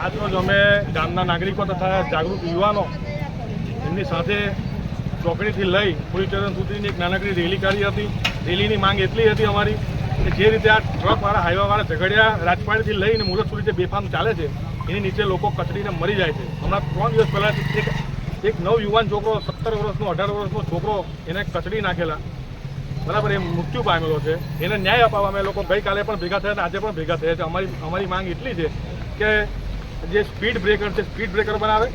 ગામના નાગરિકો તથા જાગૃત યુવાનો એમની સાથે ચોકડીથી લઈ પોલીસ સુધીની એક નાનકડી રેલી કાઢી હતી. રેલીની માંગ એટલી હતી અમારી કે જે રીતે આ ટ્રકવાળા હાઈવાવાળા ઝઘડિયા રાજપાડીથી લઈને મુરત સુધી જે બેફામ ચાલે છે, એની નીચે લોકો કચડીને મરી જાય છે. હમણાં ત્રણ દિવસ પહેલાં એક એક નવ યુવાન છોકરો, સત્તર વર્ષનો, અઢાર વર્ષનો છોકરો એને કચડી નાખેલા. બરાબર, એ મૃત્યુ પામેલો છે. એને ન્યાય અપાવવા અમે લોકો ગઈકાલે પણ ભેગા થયા અને આજે પણ ભેગા થયા છે. અમારી અમારી માંગ એટલી છે કે જે સ્પીડ બ્રેકર છે સ્પીડ બ્રેકર બનાવે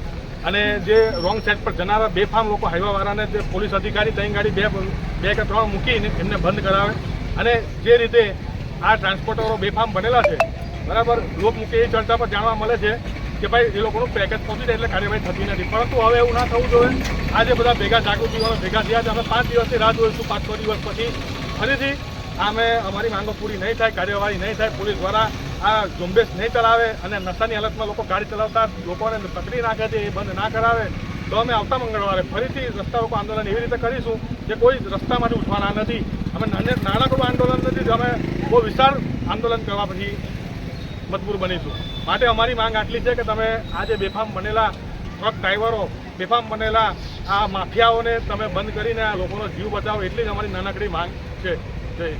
અને જે રોંગ સાઈડ પર જનારા બેફામ લોકો હાઈવાવાળાને જે પોલીસ અધિકારી ત્રણ ગાડી બે બે કે ત્રણ મૂકીને એમને બંધ કરાવે અને જે રીતે આ ટ્રાન્સપોર્ટરો બેફામ બનેલા છે, બરાબર? લોકમુખે એ ચર્ચા પર જાણવા મળે છે કે ભાઈ એ લોકોનું પેકેજ પહોંચી જાય એટલે કાર્યવાહી થતી નથી. પરંતુ હવે એવું ના થવું જોઈએ. આજે બધા ભેગા જાગૃતિવાળા ભેગા થયા છે. અમે પાંચ દિવસથી રાહ જોઈશું, પાંચ છ દિવસ પછી. ફરીથી અમે અમારી માંગો પૂરી નહીં થાય, કાર્યવાહી નહીં થાય, પોલીસ દ્વારા આ ઝુંબેશ નહીં ચલાવે અને નશાની હાલતમાં લોકો ગાડી ચલાવતા લોકોને પકડી નાખે છે, એ બંધ ના કરાવે, તો અમે આવતા મંગળવારે ફરીથી રસ્તા રોકો આંદોલન એવી રીતે કરીશું કે કોઈ રસ્તામાંથી ઉઠવાના નથી. અમે નાને- નાનકડું આંદોલન નથી, અમે બહુ વિશાળ આંદોલન કરવા પછી મજબૂર બનીશું. માટે અમારી માંગ આટલી છે કે તમે આ જે બેફામ બનેલા ટ્રક ડ્રાઈવરો, બેફામ બનેલા આ માફિયાઓને તમે બંધ કરીને આ લોકોનો જીવ બચાવો, એટલી જ અમારી નાનકડી માંગ છે. જય.